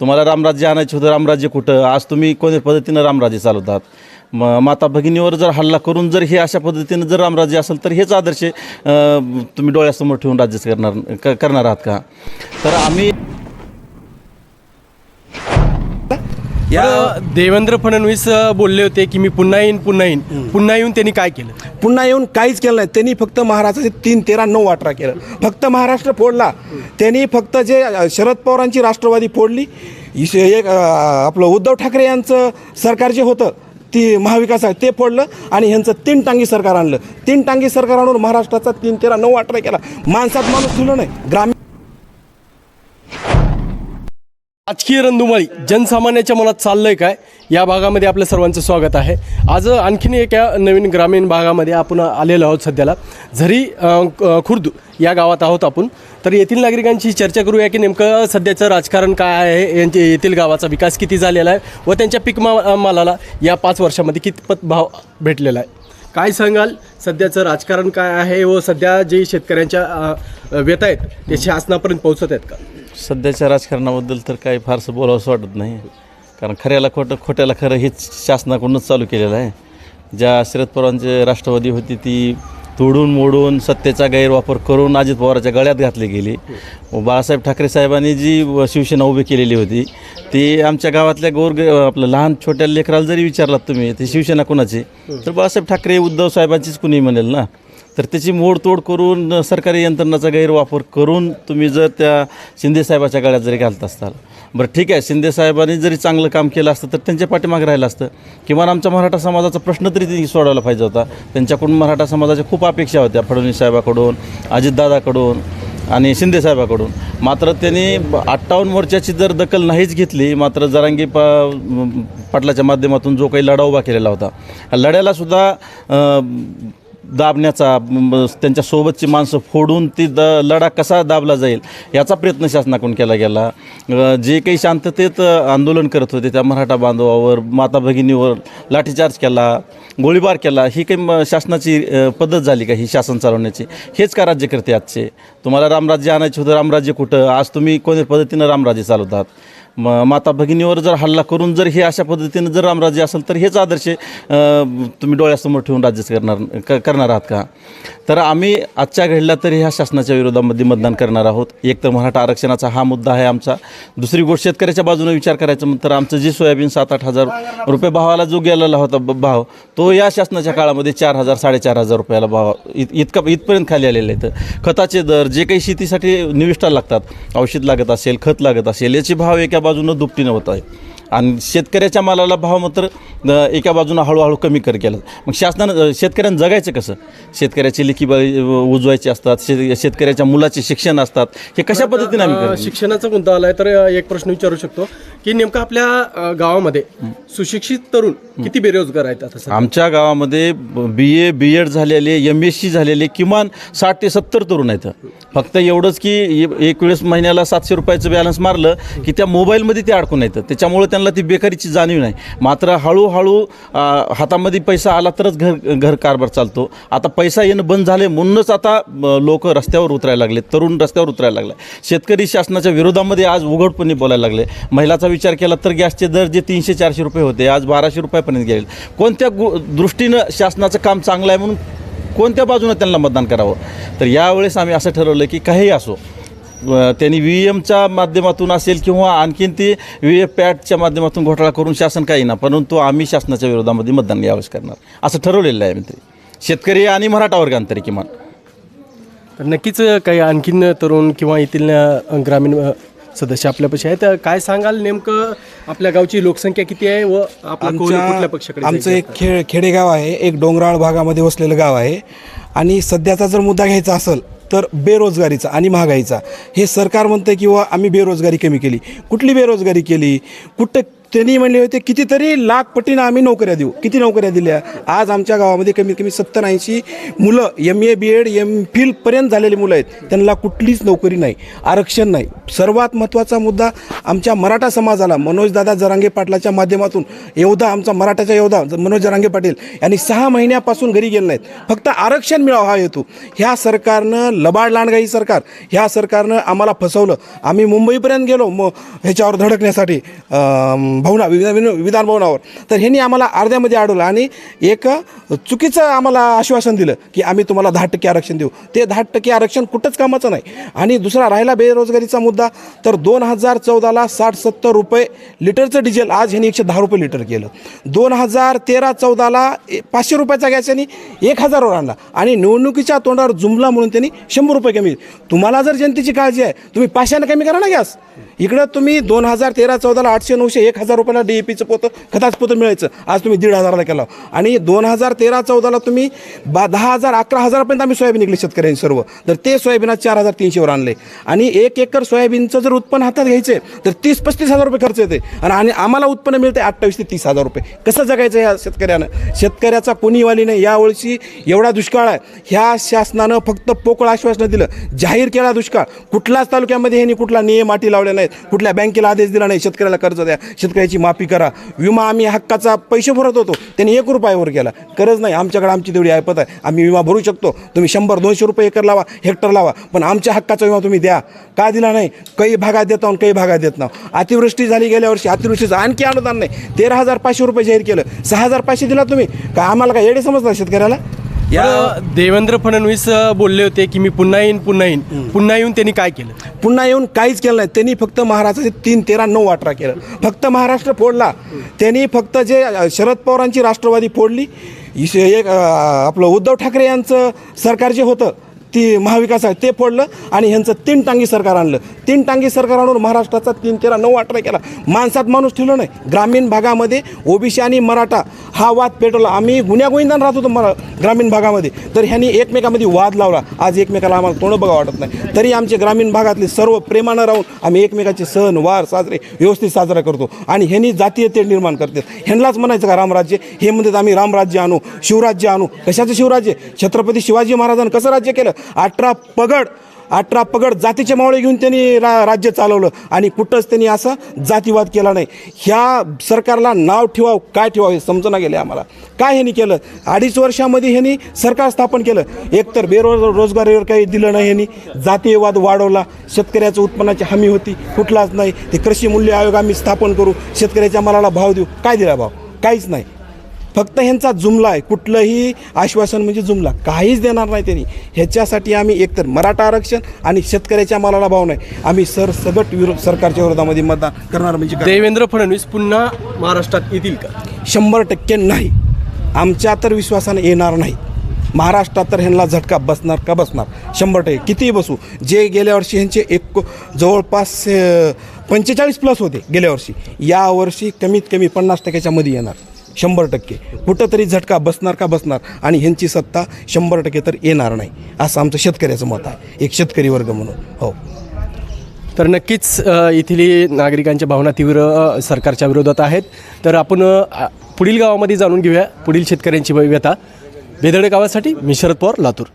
तुम्हाला रामराज्य आणायचं होतं रामराज्य कुठं? आज तुम्ही कोणत्या पद्धतीनं रामराज्य चालवतात? म माता भगिनीवर जर हल्ला करून जर हे अशा पद्धतीनं जर रामराज्य असेल तर हेच आदर्श तुम्ही डोळ्यासमोर ठेवून राज्य करणार करणार आहात का? तर आम्ही या देवेंद्र फडणवीस बोलले होते की मी पुन्हा येईन पुन्हा येईन. पुन्हा येऊन त्यांनी काय केलं? पुन्हा येऊन काहीच केलं नाही. त्यांनी फक्त महाराष्ट्राचे तीन तेरा नऊ अठरा केलं. फक्त महाराष्ट्र फोडला. त्यांनी फक्त जे शरद पवारांची राष्ट्रवादी फोडली. एक आपलं उद्धव ठाकरे यांचं सरकार जे होतं ती महाविकास आहे ते फोडलं आणि ह्यांचं तीन टांगी सरकार आणलं. तीन टांगी सरकार आणून महाराष्ट्राचा तीन तेरा नऊ अठरा केला. माणसात माणूस ठेवलं नाही. ग्रामीण राजकीय रंधुमाळी जनसामान्याच्या मनात चाललंय काय? या भागामध्ये आपलं सर्वांचं स्वागत आहे. आज आणखीन एका नवीन ग्रामीण भागामध्ये आपण आलेलो आहोत सध्याला. झरी खुर्द या गावात आहोत आपण. तर येथील नागरिकांची चर्चा करूया की नेमकं सध्याचं राजकारण काय आहे? यांचे येथील गावाचा विकास किती झालेला आहे व त्यांच्या पीक मा मालाला या पाच वर्षामध्ये कितपत भाव भेटलेला आहे? काय सांगाल? सध्याचं राजकारण काय आहे व सध्या जे शेतकऱ्यांच्या व्यथा आहेत ते शासनापर्यंत पोहोचत आहेत का? सध्याच्या राजकारणाबद्दल तर काही फारसं बोलावंसं वाटत नाही. कारण खऱ्याला खोटं खोट्याला खरं हेच शासनाकडूनच चालू केलेलं आहे. ज्या शरद पवारांची राष्ट्रवादी होती ती तोडून मोडून सत्तेचा गैरवापर करून अजित पवाराच्या गळ्यात घातली गेली. व बाळासाहेब ठाकरे साहेबांनी जी व शिवसेना उभी केलेली होती ती आमच्या गावातल्या गोर आपलं लहान छोट्या लेकराला जरी विचारलात तुम्ही ती शिवसेना कुणाची? तर बाळासाहेब ठाकरे उद्धव साहेबांचीच कुणी म्हणेल ना? तर त्याची मोडतोड करून सरकारी यंत्रणाचा गैरवापर करून तुम्ही जर त्या शिंदेसाहेबाच्या गळ्यात जरी घालत असताल. बरं ठीक आहे. शिंदेसाहेबांनी जरी चांगलं काम केलं असतं तर त्यांच्या पाठीमागे राहिलं असतं. किमान आमच्या मराठा समाजाचा प्रश्न तरी त्यांनी सोडवला पाहिजे होता. त्यांच्याकडून मराठा समाजाच्या खूप अपेक्षा होत्या फडणवीस साहेबाकडून अजितदादाकडून आणि शिंदेसाहेबाकडून मात्र त्यांनी अठ्ठावन्न मोर्चाची जर दखल नाहीच घेतली मात्र जरांगी पा पाटलाच्या माध्यमातून जो काही लढा उभा केलेला होता. लढ्यालासुद्धा दाबण्याचा त्यांच्या सोबतची माणसं फोडून ती द लढा कसा दाबला जाईल याचा प्रयत्न शासनाकडून केला गेला. जे काही शांततेत आंदोलन करत होते त्या मराठा बांधवावर माता भगिनीवर लाठीचार्ज केला गोळीबार केला ही काही शासनाची पद्धत झाली का ही शासन चालवण्याची? हेच का राज्यकर्ते आजचे? तुम्हाला रामराज्य आणायचे होतं रामराज्य कुठं? आज तुम्ही कोणत्या पद्धतीनं रामराज्य चालवतात? म माता भगिनीवर जर हल्ला करून जर हे अशा पद्धतीनं जर रामराज्य असेल तर हेच आदर्श तुम्ही डोळ्यासमोर ठेवून राज्यच करणार क करणार आहात का? तर आम्ही आजच्या घडला तरी ह्या शासनाच्या विरोधामध्ये मतदान करणार आहोत. एक तर मराठा आरक्षणाचा हा मुद्दा आहे आमचा. दुसरी गोष्ट शेतकऱ्याच्या बाजूने विचार करायचा म्हणलं तर आमचं जे सोयाबीन सात आठ हजार रुपये भावाला जो गेलेला होता भाव तो या शासनाच्या काळामध्ये चार हजार साडेचार हजार रुपयाला भाव इत इतका इथपर्यंत खाली आलेले आहेत. खताचे दर जे काही शेतीसाठी निविष्ठा लागतात औषध लागत असेल खत लागत असेल याचे भाव एका बाजूनं दुपटीनं होत आहे. आणि शेतकऱ्याच्या मालाला भाव मात्र एका बाजूनं हळूहळू कमी कर केला. मग शासनानं शेतकऱ्यांना जगायचं कसं? शेतकऱ्याची लेखी उजवायची असतात शेत शेतकऱ्याच्या मुलाचे शिक्षण असतात. हे कशा पद्धतीने आम्ही? शिक्षणाचा मुद्दा आलाय तर अ, एक प्रश्न विचारू शकतो की नेमकं आपल्या गावामध्ये सुशिक्षित तरुण किती बेरोजगार आहेत आता? आमच्या गावामध्ये बी ए बी एड झालेले एम एस सी झालेले किमान साठ ते सत्तर तरुण आहेत. फक्त एवढंच की एक वेळेस महिन्याला सातशे रुपयाचं बॅलन्स मारलं की त्या मोबाईलमध्ये ते अडकून येतं त्याच्यामुळे त्यांना ती बेकारीची जाणीव नाही. मात्र हळूहळू हातामध्ये पैसा आला तरच घर घर कारभार चालतो. आता पैसा येणं बंद झाले म्हणूनच आता लोक रस्त्यावर उतरायला लागले तरुण रस्त्यावर उतरायला लागले. शेतकरी शासनाच्या विरोधामध्ये आज उघडपणे बोलायला लागले. महिलाचा विचार केला तर गॅसचे दर जे तीनशे चारशे रुपये होते आज बाराशे रुपयापर्यंत गेले. कोणत्या गु दृष्टीनं शासनाचं काम चांगलं आहे म्हणून कोणत्या बाजूनं त्यांना मतदान करावं? तर यावेळेस आम्ही असं ठरवलं की काहीही असो त्यांनी व्ही एमच्या माध्यमातून असेल किंवा आणखीन ती व्ही एफ पॅटच्या माध्यमातून घोटाळा करून शासन काही ना परंतु आम्ही शासनाच्या विरोधामध्ये मतदान यावेळेस करणार. असं ठरवलेलं आहे मंत्री. शेतकरी आणि मराठा वर्गांतरी किमान. तर नक्कीच काही आणखीन तरुण किंवा येथील ग्रामीण सदस्य आपल्यापाशी आहेत. काय सांगाल नेमकं? आपल्या गावची लोकसंख्या किती आहे व आपला कौल कुठल्या पक्षाकडे आमचं एक खेळ खेडेगाव आहे. एक डोंगराळ भागामध्ये वसलेलं गाव आहे. आणि सध्याचा जर मुद्दा घ्यायचा असेल तर बेरोजगारीचा आणि महागाईचा. हे सरकार म्हणतं किंवा आम्ही बेरोजगारी कमी केली. कुठली बेरोजगारी केली? कुठं त्यांनी म्हणले होते कितीतरी लाख पटीनं आम्ही नोकऱ्या देऊ. किती नोकऱ्या दिल्या? आज आमच्या गावामध्ये कमीत कमी सत्तर ऐंशी मुलं M A B Ed M फिलपर्यंत झालेली मुलं आहेत. त्यांना कुठलीच नोकरी नाही आरक्षण नाही. सर्वात महत्त्वाचा मुद्दा आमच्या मराठा समाजाला मनोजदादा जरांगे पाटलाच्या माध्यमातून. योद्धा आमचा मराठाचा योद्धा मनोज जरांगे पाटील. यांनी सहा महिन्यापासून घरी गेले नाहीत. फक्त आरक्षण मिळावं हा हेतू. ह्या सरकारनं लबाड लांडगाई सरकार. ह्या सरकारनं आम्हाला फसवलं. आम्ही मुंबईपर्यंत गेलो मग ह्याच्यावर धडकण्यासाठी भवना विविध विधान भवनावर. तर ह्यांनी आम्हाला अर्ध्यामध्ये अडवलं आणि एक चुकीचं आम्हाला आश्वासन दिलं की आम्ही तुम्हाला दहा टक्के आरक्षण देऊ. ते दहा टक्के आरक्षण कुठंच कामाचं नाही. आणि दुसरा राहिला बेरोजगारीचा मुद्दा. तर दोन हजार चौदाला साठ सत्तर रुपये लिटरचं डिझेल आज ह्यांनी एकशे दहा रुपये लिटर केलं. दोन हजार तेरा चौदाला ए- पाचशे रुपयाचा गॅस यांनी एक हजारवर आणला. आणि निवडणुकीच्या तोंडावर जुमला म्हणून त्यांनी शंभर रुपये कमी. तुम्हाला जर जनतेची काळजी आहे तुम्ही पाचशेनं कमी करा ना गॅस. इकडं तुम्ही दोन हजार तेरा चौदाला आठशे नऊशे एक हजार रुपयाला डी ए पीचं पोतं खताचं पोतं मिळायचं. आज तुम्ही दीड हजाराला केला. आणि दोन हजार तेरा चौदाला तुम्ही बा दहा हजार अकरा हजारापर्यंत आम्ही सोयाबीन निघले शेतकऱ्यांनी सर्व. तर ते सोयाबीन चार हजार तीनशेवर आणले. आणि एक एकर सोयाबीनचं जर उत्पन्न हातात घ्यायचं तर तीस पस्तीस हजार रुपये खर्च येते. आणि आणि आम्हाला उत्पन्न मिळते अठ्ठावीस ते तीस हजार रुपये. कसं जगायचं या शेतकऱ्यानं? शेतकऱ्याचा कोणी वाली नाही. यावर्षी एवढा दुष्काळ आहे. ह्या शासनानं फक्त पोकळ आश्वासनं दिलं. जाहीर केला दुष्काळ. कुठलाच तालुक्यामध्ये ह्यांनी कुठला नियम अटी लावले नाहीत. कुठल्या बँकेला आदेश दिला नाही शेतकऱ्याला कर्ज द्या शेतकऱ्याची माफी करा. विमा आम्ही हक्काचा पैसे भरत होतो त्यांनी एक रुपयावर केला. गरज नाही आमच्याकडे आमची तेवढी ऐपत आहे. आम्ही विमा भरू शकतो. तुम्ही शंभर दोनशे रुपये एकर लावा हेक्टर लावा पण आमच्या हक्काचा विमा तुम्ही द्या. का दिला नाही? काही भागात देत आहोत काही भागात देत नाही. अतिवृष्टी झाली गेल्या वर्षी अतिवृष्टीचं आणखी अनुदान नाही. तेरा हजार पाचशे रुपये जाहीर केलं. सहा हजार पाचशे दिला तुम्ही. का आम्हाला काय एडे समजता शेतकऱ्याला? या देवेंद्र फडणवीस बोलले होते की मी पुन्हा येईन पुन्हा येईन. पुन्हा येऊन त्यांनी काय केलं? पुन्हा येऊन काहीच केलं नाही. त्यांनी फक्त महाराष्ट्राचे तीन तेरा नऊ अठरा केलं. फक्त महाराष्ट्र फोडला. त्यांनी फक्त जे शरद पवारांची राष्ट्रवादी फोडली. एक आपलं उद्धव ठाकरे यांचं सरकार जे होतं ती महाविकास आहे ते फोडलं आणि ह्यांचं तीन टांगी सरकार आणलं. तीन टांगी सरकार आणून महाराष्ट्राचा तीन तेरा नऊ अठरा केला. माणसात माणूस ठेवलं नाही. ग्रामीण भागामध्ये ओबीसी आणि मराठा हा वाद पेटवला. आम्ही गुन्ह्यागोविंदान राहत होतो मरा ग्रामीण भागामध्ये. तर ह्यांनी एकमेकामध्ये वाद लावला. आज एकमेकाला आम्हाला तोंड बघा वाटत नाही. तरी आमचे ग्रामीण भागातले सर्व प्रेमानं राहून आम्ही एकमेकाचे सण वार साजरे व्यवस्थित साजरा करतो. आणि ह्यांनी जातीय तेढ निर्माण करते ह्यांनाच म्हणायचं का रामराज्य हे म्हणतात आम्ही रामराज्य आणू शिवराज्य आणू. कशाचं शिवराज्य? छत्रपती शिवाजी महाराजांनी कसं राज्य केलं? अठरा पगड अठरा पगड जातीचे मावळे घेऊन त्यांनी रा राज्य चालवलं आणि कुठंच त्यांनी असा जातीवाद केला नाही. ह्या सरकारला नाव ठेवावं काय ठेवावं हे समजून गेले आम्हाला. काय ह्यांनी केलं? अडीच वर्षामध्ये ह्यांनी सरकार स्थापन केलं. एकतर बेरोज रोजगारीवर काही दिलं नाही ह्यांनी. जातीयवाद वाढवला. शेतकऱ्याचं उत्पन्नाची हमी होती. कुठलाच नाही. ते कृषी मूल्य आयोग आम्ही स्थापन करू. शेतकऱ्याच्या मालाला भाव देऊ. काय दिला भाव? काहीच नाही. फक्त ह्यांचा जुमला आहे. कुठलंही आश्वासन म्हणजे जुमला. काहीच देणार नाही त्यांनी. ह्याच्यासाठी आम्ही एकतर मराठा आरक्षण आणि शेतकऱ्याच्या मालाला भाव नाही. आम्ही सर सगट विरोध सरकारच्या विरोधामध्ये मतदान करणार म्हणजे? देवेंद्र फडणवीस पुन्हा महाराष्ट्रात येतील का? शंभर टक्के नाही. आमच्या तर विश्वासाने येणार नाही. महाराष्ट्रात तर ह्यांना झटका बसणार का बसणार? शंभर टक्के. कितीही बसू. जे गेल्या वर्षी ह्यांचे एक जवळपास पंचेचाळीस प्लस होते गेल्या वर्षी. यावर्षी कमीत कमी पन्नास टक्क्याच्या मध्ये येणार. शंभर टक्के. कुठंतरी झटका बसणार का बसणार? आणि ह्यांची सत्ता शंभर टक्के तर येणार नाही. असं आमचं शेतकऱ्याचं मत आहे. एक शेतकरी वर्ग म्हणून. हो. तर नक्कीच इथली येथील नागरिकांच्या भावना तीव्र सरकारच्या विरोधात आहेत. तर आपण पुढील गावामध्ये जाणून घेऊया पुढील शेतकऱ्यांची व्यथा बेदडे गावासाठी मी शरद पवार लातूर.